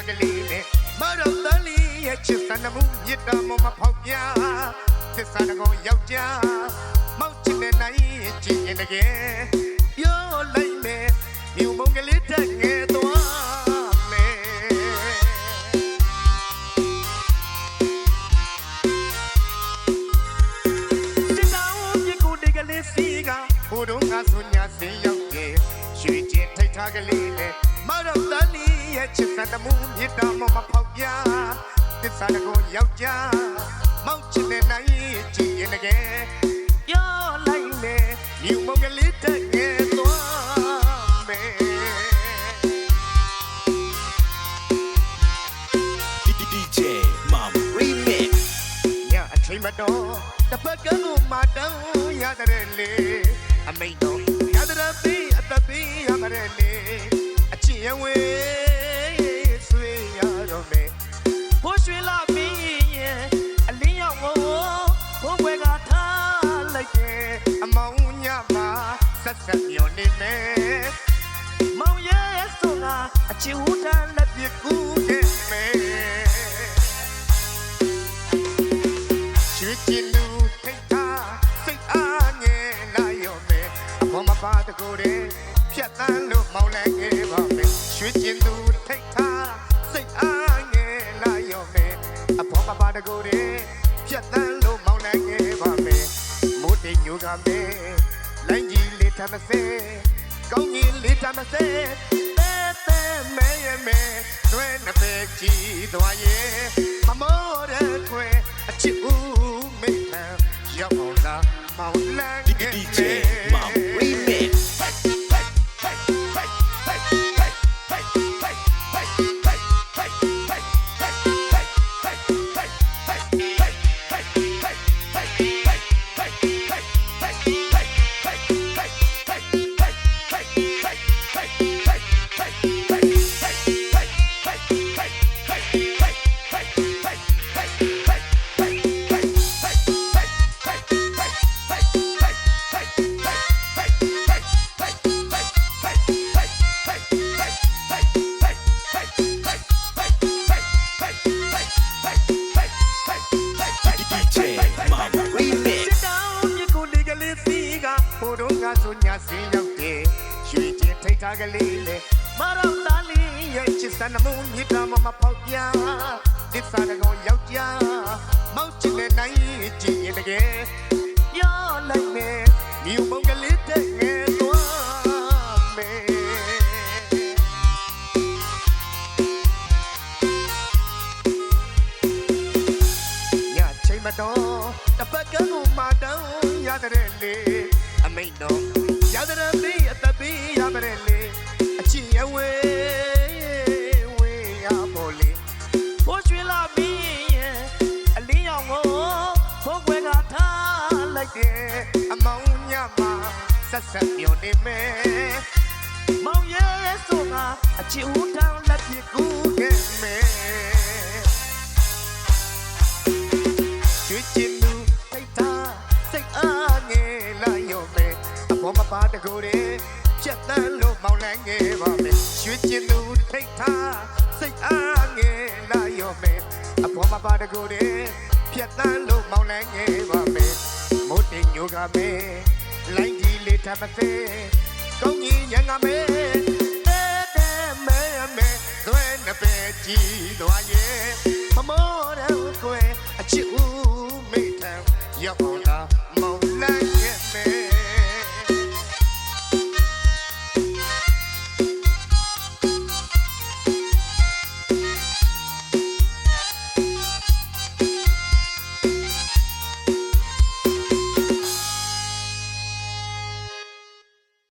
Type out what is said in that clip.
ထားကလေးနဲ့မတော်တန်လေးရဲ့ချစ်စံနမှုမြစ်တော်မမဖောက်ပြသစ္စာတကောင်ယောက်ျားမောက်ချစ်တဲ့နိုင်ချစ်ရင်တကယ်ပြောလိုက်မယ်မြူမုံကလေးတက်ငယ်သွားမယ်စစ်တောင်းမြေကိုဒီကလေးစီကဘိုးတော်ငါဆိုညာစင်ရောက်ရဲ့ရွှေကျင်ထိတ်ထားကလေးနဲ့မတော်တန်လေး ရဲ့ချစ်စံတမှုမြစ်တော်မမဖောက်ပြသစ္စာတကောယောက်ျားမောက်ချင်တဲ့နိုင်ကြည့်ရင်တကယ်ပြောလိုက်မယ်မြူမုံကလေးတက်ငယ်သွားမယ် DJ Mom Remix ညအချိန်မတော်တစ်ပတ်ကန်းကိုမတောင်းရတဲ့လေအမိန်တော်ရတဲ့ပေးအသက်ပေးရမတဲ့လေအချစ်ရဝေး ဆွေးရတော့မယ်ဖို့ရွှေလာမင်းရဲ့အလင်းရောက်ကိုဘိုးဘွယ်ကထားလိုက်တယ်အမောင်ညမှာဆက်ဆက်မျောနေမယ်မောင်ရဲ့ဆိုတာအချစ်ဦးတန်းလက်ပြကူးခဲ့မယ်ရွှေကျင်လူထိတ်ထားစိတ်အားငယ်လာရောမယ်အပေါ်မပါတကိုယ်တည်း ဖြတ်တန်းလို့မောင်းလိုက်ခဲ့ပါမယ်ရွှေကျင်လူထိတ်ထားစိတ်အားငယ်လာရောမယ်အပေါ်မပါတကိုယ်တည်းဖြတ်တန်းလို့မောင်းလိုက်ခဲ့ပါမယ်မိုးတိမ်ညိုကမယ်လိုင်းကြီးလေးထမစဲကောင်းကြီးလေးထမစဲတဲတဲမဲရမဲတွဲနှစ်ပဲကြည်သွားရဲ့မမောတဲ့ခွဲအချစ်ဦးမိတ်ထံရောက်အောင်လာမောင်လန်းခဲ့ DJ Mom ဆိုညာစင်ရောက်တယ်ရွှေကျင်ထိတ်ထားကလေးလေမတော်သားလေးရဲ့ချစ်စံနမှုမြစ်တာမမဖောက်ပြသစ္စာတကောင်ယောက်ျားမောက်ချင်တဲ့နိုင်ကြည့်ရင်တကယ်ပြောလိုက်မယ်မြူမုံကလေးတဲ့ငယ်သွားမယ်ညချိန်မတော်တပတ်ကန်းကိုမတောင်းရတဲ့လေအမိန်တော် ရတဲ့ပေးအသက်ပေးရတဲ့လေအချစ်ရဝေးဝေးရပေါ်လေဖို့ရွှေလာမင်းရဲ့အလင်းရောင်ကိုဘိုးကွယ်ကထားလိုက်တယ်အမောင်ညမှာဆက်ဆက်ပြောနေမယ်မောင်ရဲ့ဆိုငါအချစ်ဦးတောင်းလက်ပြကူးခဲ့မယ် ပါတကိုယ်တည်းဖြတ်တန်းလို့မောင်းလိုက်ငယ်ပါမယ်ရွှေကျင်လူထိတ်ထားစိတ်အားငယ်လာရောမယ်အပေါ်မပါတကိုယ်တည်းဖြတ်တန်းလို့မောင်းလိုက်ငယ်ပါမယ်မိုးတင်ညိုကမယ်လိုင်းကြီးလေးထပ်မသေးကောင်းကြီးညံကမယ်တဲတဲမဲမဲသွဲနှစ်ပဲကြည်သွားရဲ့မမောတဲ့ကွယ်အချစ်ဦးမိထံရောက်အောင်လာမောင်လိုက်ရဲ့မဲ